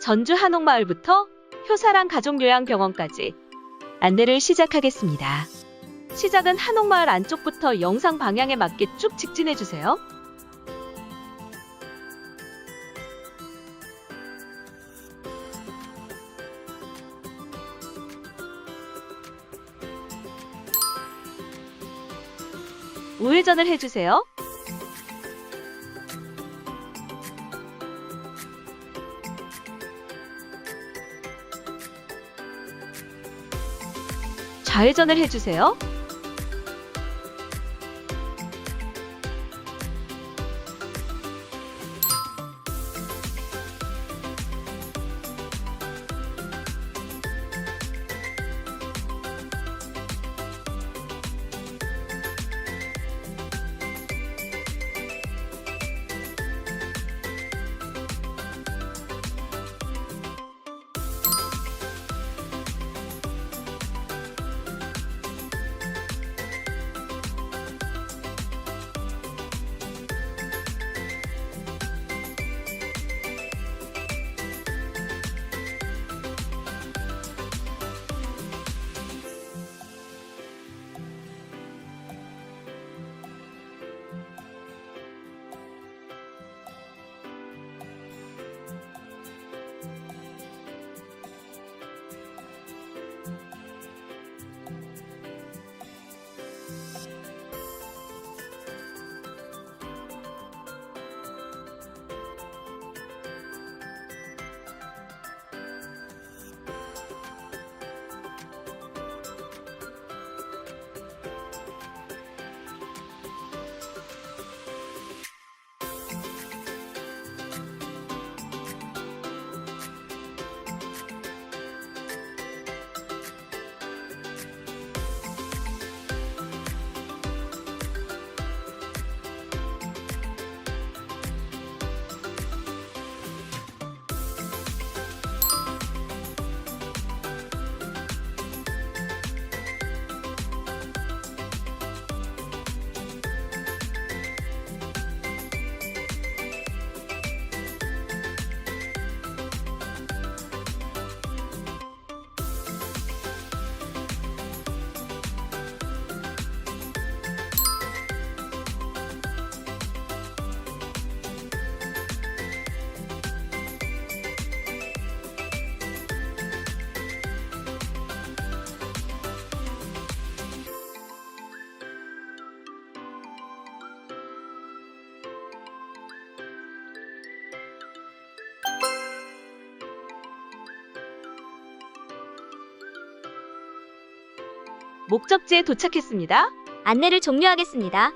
전주 한옥마을부터 효사랑 가족요양병원까지 안내를 시작하겠습니다. 시작은 한옥마을 안쪽부터 영상 방향에 맞게 쭉 직진해주세요. 우회전을 해주세요. 좌회전을 해주세요. 목적지에 도착했습니다. 안내를 종료하겠습니다.